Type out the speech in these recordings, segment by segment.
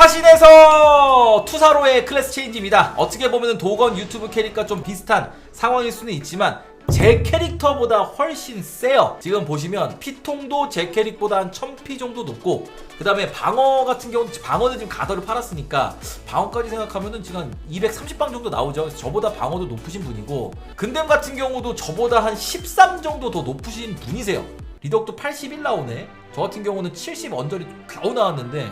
사신에서 투사로의 클래스 체인지입니다. 어떻게 보면 도건 유튜브 캐릭과 좀 비슷한 상황일 수는 있지만 제 캐릭터보다 훨씬 세요. 지금 보시면 피통도 제 캐릭보다 한 1000피 정도 높고 그 다음에 방어 같은 경우는 방어는 지금 가더를 팔았으니까 방어까지 생각하면은 지금 한 230방 정도 나오죠. 저보다 방어도 높으신 분이고 근댐 같은 경우도 저보다 한 13 정도 더 높으신 분이세요. 리덕도 81 나오네. 저 같은 경우는 70 언저리 겨우 나왔는데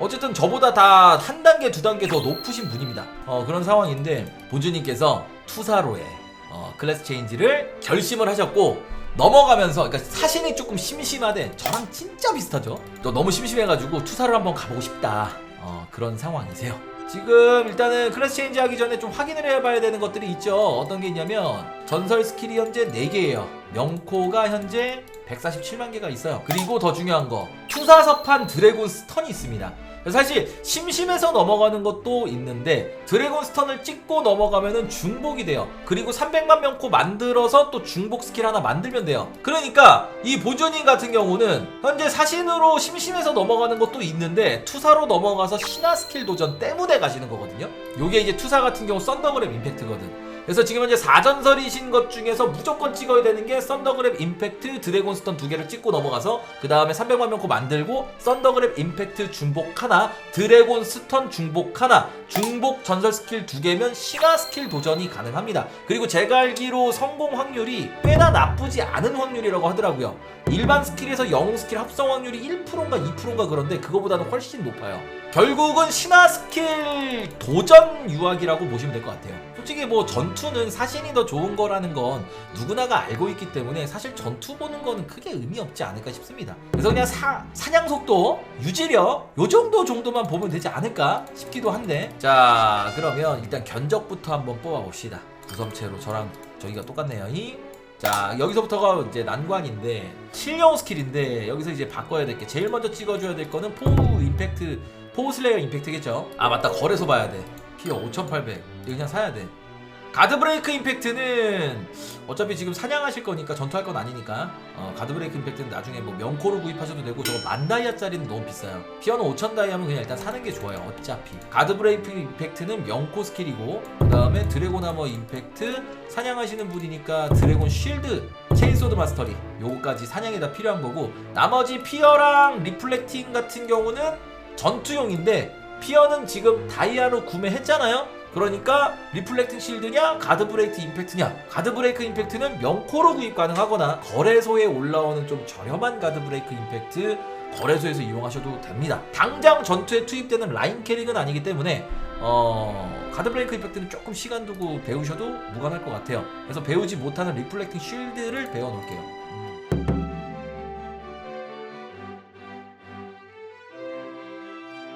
어쨌든 저보다 다 한 단계 두 단계 더 높으신 분입니다. 어, 그런 상황인데 본주님께서 투사로에 어, 클래스 체인지를 결심을 하셨고 넘어가면서 그러니까 사신이 조금 심심하대 저랑 진짜 비슷하죠. 또 너무 심심해가지고 투사를 한번 가보고 싶다. 어, 그런 상황이세요. 지금 일단은 클래스 체인지 하기 전에 좀 확인을 해봐야 되는 것들이 있죠. 어떤 게 있냐면 전설 스킬이 현재 4개예요. 명코가 현재 147만 개가 있어요. 그리고 더 중요한 거 투사섭한 드래곤 스턴이 있습니다. 사실 심심해서 넘어가는 것도 있는데 드래곤 스턴을 찍고 넘어가면은 중복이 돼요. 그리고 300만 명코 만들어서 또 중복 스킬 하나 만들면 돼요. 그러니까 이 보조님 같은 경우는 현재 사신으로 심심해서 넘어가는 것도 있는데 투사로 넘어가서 신화 스킬 도전 때문에 가시는 거거든요. 요게 이제 투사 같은 경우 썬더그램 임팩트거든. 그래서 지금 현재 4전설이신 것 중에서 무조건 찍어야 되는 게 썬더그랩 임팩트 드래곤 스턴 두 개를 찍고 넘어가서 그 다음에 300만 명코 만들고 썬더그랩 임팩트 중복 하나 드래곤 스턴 중복 하나 중복 전설 스킬 두 개면 신화 스킬 도전이 가능합니다. 그리고 제가 알기로 성공 확률이 꽤나 나쁘지 않은 확률이라고 하더라고요. 일반 스킬에서 영웅 스킬 합성 확률이 1%인가 2%인가 그런데 그거보다는 훨씬 높아요. 결국은 신화 스킬 도전 유학이라고 보시면 될 것 같아요. 솔직히 뭐 전투는 사신이 더 좋은 거라는 건 누구나가 알고 있기 때문에 사실 전투 보는 거는 크게 의미 없지 않을까 싶습니다. 그래서 그냥 사, 사냥 속도, 유지력 요 정도 정도만 보면 되지 않을까 싶기도 한데 자 그러면 일단 견적부터 한번 뽑아봅시다. 구섬체로 저랑 저기가 똑같네요. 이? 자 여기서부터가 이제 난관인데 실용 스킬인데 여기서 이제 바꿔야 될 게 제일 먼저 찍어줘야 될 거는 포우 임팩트 포우 슬레이어 임팩트겠죠? 아 맞다. 거래소 봐야 돼. 피어 5800 이거 그냥 사야 돼 가드 브레이크 임팩트는 어차피 지금 사냥하실 거니까 전투할 건 아니니까. 어, 가드 브레이크 임팩트는 나중에 뭐 명코로 구입하셔도 되고 저거 만 다이아짜리는 너무 비싸요. 피어는 5천 다이아면 그냥 일단 사는 게 좋아요 어차피. 가드 브레이크 임팩트는 명코 스킬이고 그 다음에 드래곤 하머 임팩트 사냥하시는 분이니까 드래곤 쉴드 체인소드 마스터리 요거까지 사냥에 다 필요한 거고 나머지 피어랑 리플렉팅 같은 경우는 전투용인데 피어는 지금 다이아로 구매했잖아요 그러니까 리플렉팅 실드냐 가드 브레이크 임팩트냐. 가드 브레이크 임팩트는 명코로 구입 가능하거나 거래소에 올라오는 좀 저렴한 가드 브레이크 임팩트 거래소에서 이용하셔도 됩니다. 당장 전투에 투입되는 라인 캐릭은 아니기 때문에 어 가드 브레이크 임팩트는 조금 시간 두고 배우셔도 무관할 것 같아요. 그래서 배우지 못하는 리플렉팅 쉴드를 배워 놓을게요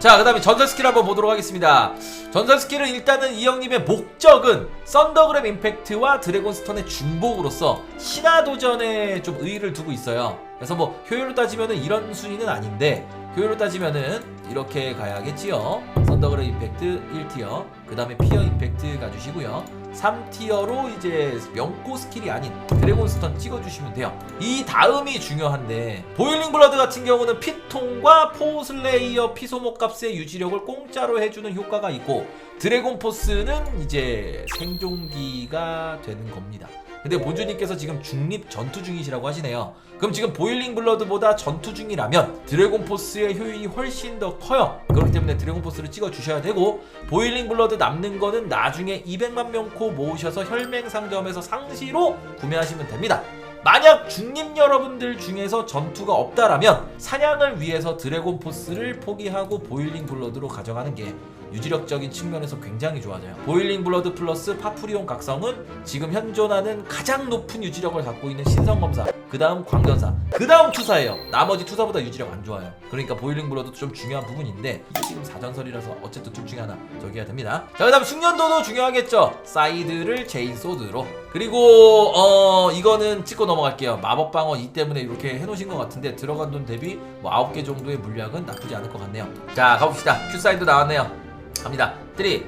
자, 그 다음에 전설 스킬 한번 보도록 하겠습니다. 전설 스킬은 일단은 이 형님의 목적은 썬더그램 임팩트와 드래곤 스턴의 중복으로서 신화 도전에 좀 의의를 두고 있어요. 그래서 뭐 효율로 따지면은 이런 순위는 아닌데 효율로 따지면은 이렇게 가야겠지요. 썬더그램 임팩트 1티어, 그 다음에 피어 임팩트 가주시고요. 3티어로 이제 명코 스킬이 아닌 드래곤 스턴 찍어주시면 돼요. 이 다음이 중요한데 보일링 블러드 같은 경우는 피통과 포슬레이어 피소모 값의 유지력을 공짜로 해주는 효과가 있고 드래곤 포스는 이제 생존기가 되는 겁니다. 근데 본주님께서 지금 중립 전투 중이시라고 하시네요. 그럼 지금 보일링 블러드보다 전투 중이라면 드래곤 포스의 효율이 훨씬 더 커요. 그렇기 때문에 드래곤 포스를 찍어 주셔야 되고 보일링 블러드 남는 거는 나중에 200만 명코 모으셔서 혈맹 상점에서 상시로 구매하시면 됩니다. 만약 중립 여러분들 중에서 전투가 없다라면 사냥을 위해서 드래곤 포스를 포기하고 보일링 블러드로 가져가는 게 유지력적인 측면에서 굉장히 좋아져요. 보일링 블러드 플러스 파프리온 각성은 지금 현존하는 가장 높은 유지력을 갖고 있는 신성 검사, 그 다음 광전사, 그 다음 투사예요. 나머지 투사보다 유지력 안 좋아요. 그러니까 보일링 블러드도 좀 중요한 부분인데 이게 지금 사전설이라서 어쨌든 둘 중에 하나 저기야 됩니다. 자, 그 다음 숙련도도 중요하겠죠. 사이드를 제인 소드로 그리고 어 이거는 찍고 넘어갈게요. 마법 방어 2 때문에 이렇게 해놓으신 것 같은데 들어간 돈 대비 뭐 9개 정도의 물량은 나쁘지 않을 것 같네요. 자 가봅시다. 큐 사이드 나왔네요. 갑니다. 3, 2, 1.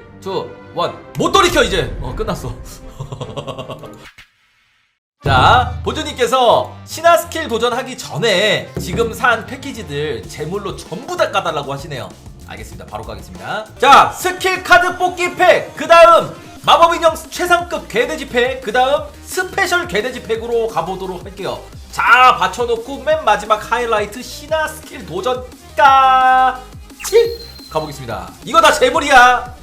못 돌이켜 이제. 어 끝났어. 자, 보조님께서 신화 스킬 도전하기 전에 지금 산 패키지들 제물로 전부 다 까달라고 하시네요. 알겠습니다. 바로 가겠습니다. 자, 스킬 카드 뽑기 팩. 그 다음 마법 인형 최상급 개돼지 팩. 그 다음 스페셜 개돼지 팩으로 가보도록 할게요. 자, 받쳐놓고 맨 마지막 하이라이트 신화 스킬 도전까지 가보겠습니다. 이거 다 재물이야.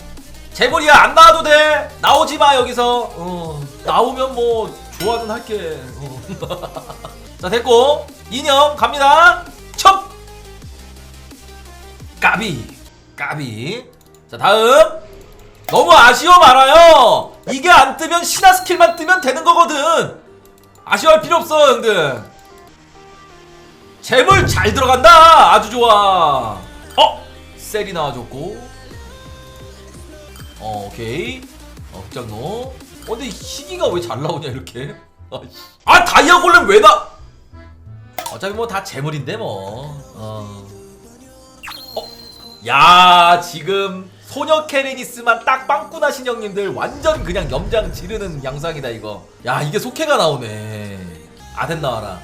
재물이야 안 나와도 돼. 나오지 마 여기서. 어, 나오면 뭐 좋아는 할게. 어. 자 됐고 인형 갑니다. 척. 까비 까비 자 다음 너무 아쉬워 말아요 이게 안 뜨면 신화 스킬만 뜨면 되는 거거든 아쉬워할 필요 없어 형들 재물 잘 들어간다 아주 좋아 어 셀이 나와줬고. 어 오케이. 어 흑장로 어 근데 희귀가 왜 잘 나오냐 이렇게? 아이씨. 아 다이아 골렘 왜 나? 어차피 뭐 다 재물인데 뭐. 어. 야 지금 소녀 케레니스만 딱 빵꾸나 신 형님들 완전 그냥 염장 지르는 양상이다 이거. 야 이게 속해가 나오네. 아덴 나와라.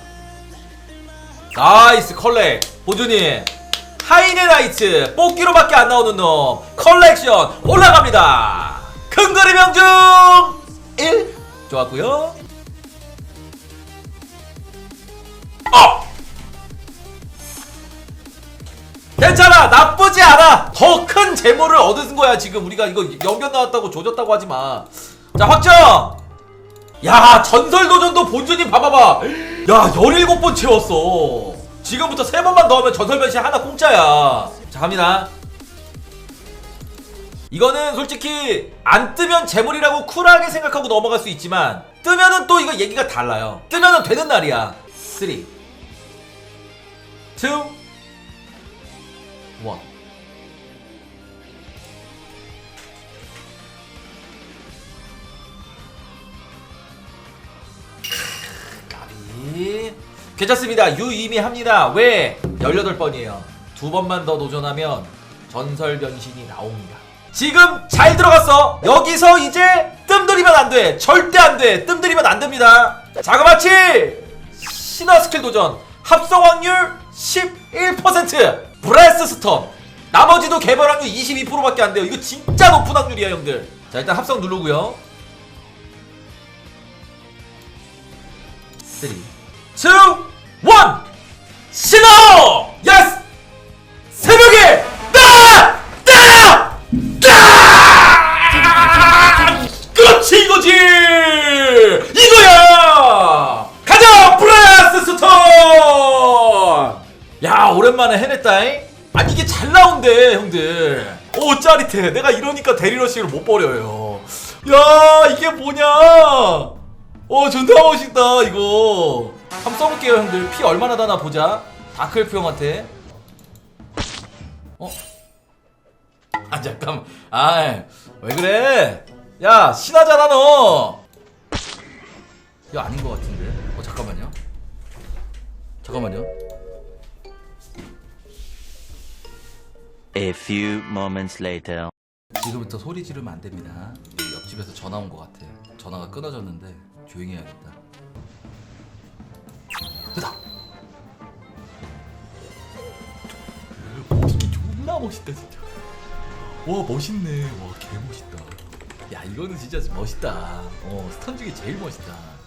나이스 컬렉. 보준이 하이네라이츠 뽑기로밖에 안 나오는 놈 컬렉션 올라갑니다. 큰 그림 명중 1 좋았고요. 어! 괜찮아. 나쁘지 않아. 더 큰 재물을 얻은 거야 지금. 우리가 이거 연변 나왔다고 조졌다고 하지 마 자 확정! 야 전설도전도 본전이 봐봐봐. 야 17번 채웠어 지금부터 3번만 넣으면 전설 변신 하나 공짜야. 자 갑니다. 이거는 솔직히 안 뜨면 재물이라고 쿨하게 생각하고 넘어갈 수 있지만 뜨면은 또 이거 얘기가 달라요. 뜨면은 되는 날이야. 3 2 괜찮습니다. 유의미합니다. 왜? 18번이에요. 두 번만 더 도전하면 전설 변신이 나옵니다. 지금 잘 들어갔어. 여기서 이제 뜸 들이면 안 돼. 절대 안 돼. 뜸 들이면 안 됩니다. 자그마치 신화 스킬 도전. 합성 확률 11% 브레스 스톰. 나머지도 개발 확률 22%밖에 안 돼요. 이거 진짜 높은 확률이야 형들. 자 일단 합성 누르고요. 3 2 1 신호! 예스! 새벽에 따! 따! 따! 그렇지 이거지! 이거야! 가자! 브레스 스톤! 야 오랜만에 해냈다잉? 아니 이게 잘 나온대 형들 오 짜릿해 내가 이러니까 데리러시를 못 버려요 야 이게 뭐냐 어 존나 멋있다 이거 한번 써볼게요 형들 피 얼마나 다나 보자 다크엘프 형한테 어? 아 잠깐 아왜 그래 야 신하잖아 너 이거 아닌 것 같은데 어 잠깐만요 잠깐만요 A few moments later. 지금부터 소리 지르면 안 됩니다. 옆집에서 전화 온 것 같아. 전화가 끊어졌는데 조용히 해야겠다. 오, 이게 존나 멋있다 진짜. 와 멋있네. 와 개 멋있다. 야 이거는 진짜 멋있다. 어 스턴 중에 제일 멋있다.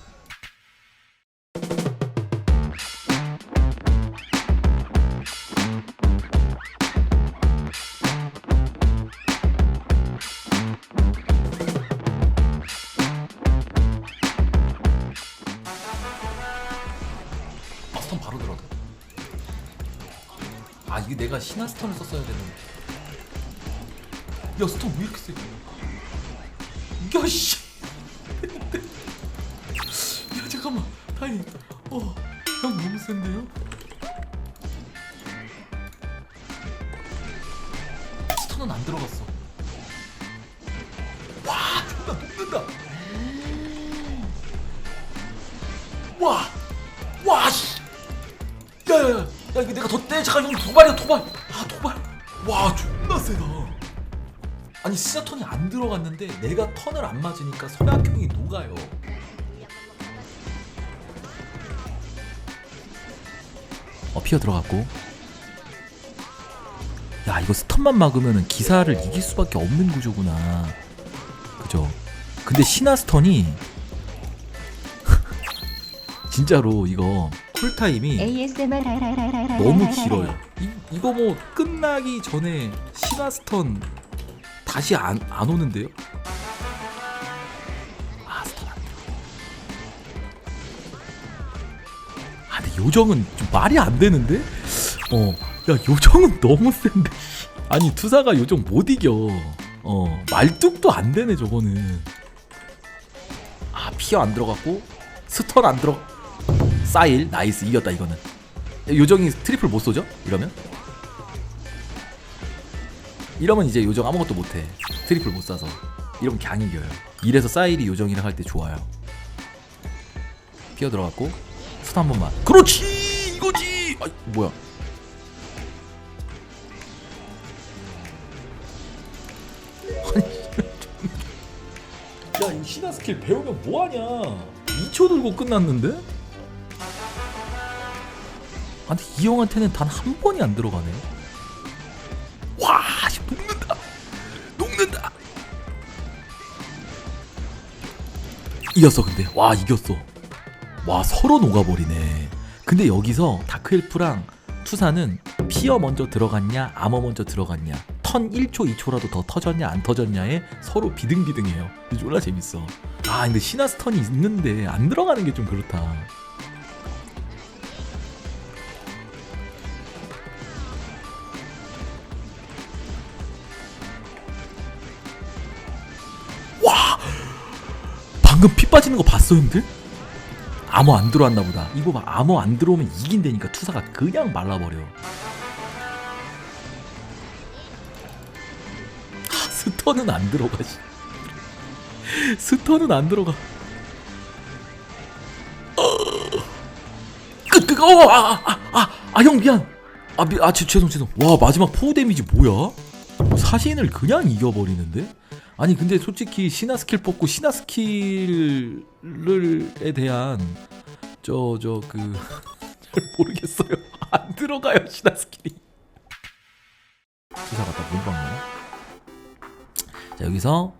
아 이게 내가 신화 스턴을 썼어야 되는데. 야 스턴 왜 이렇게 세? 야 씨. 야 잠깐만 다행이다. 어형 너무 센데요? 스턴은 안 들어갔어. 와 존나 녹는다. 와. 와, 씨. 야, 야, 야, 야, 이거 내가 더 떼. 잠깐, 형 도발이야, 도발. 아, 도발. 와, 존나 세다. 아니, 시자 턴이 안 들어갔는데 내가 턴을 안 맞으니까 서약형이 녹아요. 어, 피어 들어갔고. 야 이거 스턴만 막으면 기사를 이길 수밖에 없는 구조구나 그죠 근데 시나 스턴이 진짜로 이거 ASMR 너무 길어요 이, 이거 뭐 끝나기 전에 시나스턴 다시 안, 안 오는데요? 아 스턴 안 돼. 아 근데 요정은 좀 말이 안 되는데? 어, 야 요정은 너무 센데. 아니 투사가 요정 못 이겨. 어, 말뚝도 안 되네 저거는. 아 피어 안 들어갔고 스턴 안 들어. 사일 나이스 이겼다 이거는. 요정이 트리플 못 쏘죠? 이러면? 이러면 이제 요정 아무것도 못해. 트리플 못 쏴서. 이러면 그냥 이겨요. 이래서 사일이 요정이랑 할 때 좋아요. 피어 들어갔고 스턴 한 번만. 그렇지 이거지. 아 뭐야? 야, 이 신화 스킬 배우면 뭐하냐? 2초 들고 끝났는데? 아, 근데 이 형한테는 단 한 번이 안 들어가네. 와, 씨, 녹는다! 녹는다! 이겼어, 근데. 와, 이겼어. 와, 서로 녹아버리네. 근데 여기서 다크엘프랑 투사는 피어 먼저 들어갔냐, 아머 먼저 들어갔냐, 턴 1초, 2초라도 더 터졌냐, 안 터졌냐에 서로 비등비등해요. 졸라 재밌어. 아, 근데 시나스 턴이 있는데 안 들어가는 게 좀 그렇다. 방금 피 빠지는 거 봤어, 형들? 암호 안 들어왔나 보다. 이거 봐, 암호 안 들어오면 이긴다니까 투사가 그냥 말라버려. 아, 스턴은 안 들어가. 씨. 스턴은 안 들어가. 끄끄 어, 아, 아, 아, 미안. 아, 미, 아, 죄- 죄송, 죄송. 와, 마지막 포우 데미지 뭐야? 사신을 그냥 이겨버리는데? 아니 근데 솔직히 신화 스킬 뽑고 신화 스킬에 대한 저 저그잘 모르겠어요. 안 들어가요 신화 스킬이. 수사 갔다 몸빵이네. 자 여기서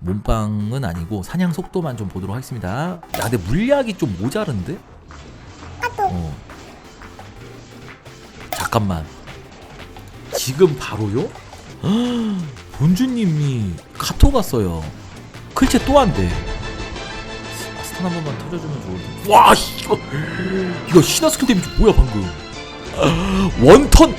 몸빵은 아니고 사냥 속도만 좀 보도록 하겠습니다. 야 근데 물약이 좀 모자른데? 어. 잠깐만. 지금 바로요? 본주님이 카톡 왔어요. 클체 또 안 돼. 아, 스탄 한 번만 터져주면 좋은데. 와, 이거 이거 신화 스킬 데미지 뭐야 방금? 아, 원턴.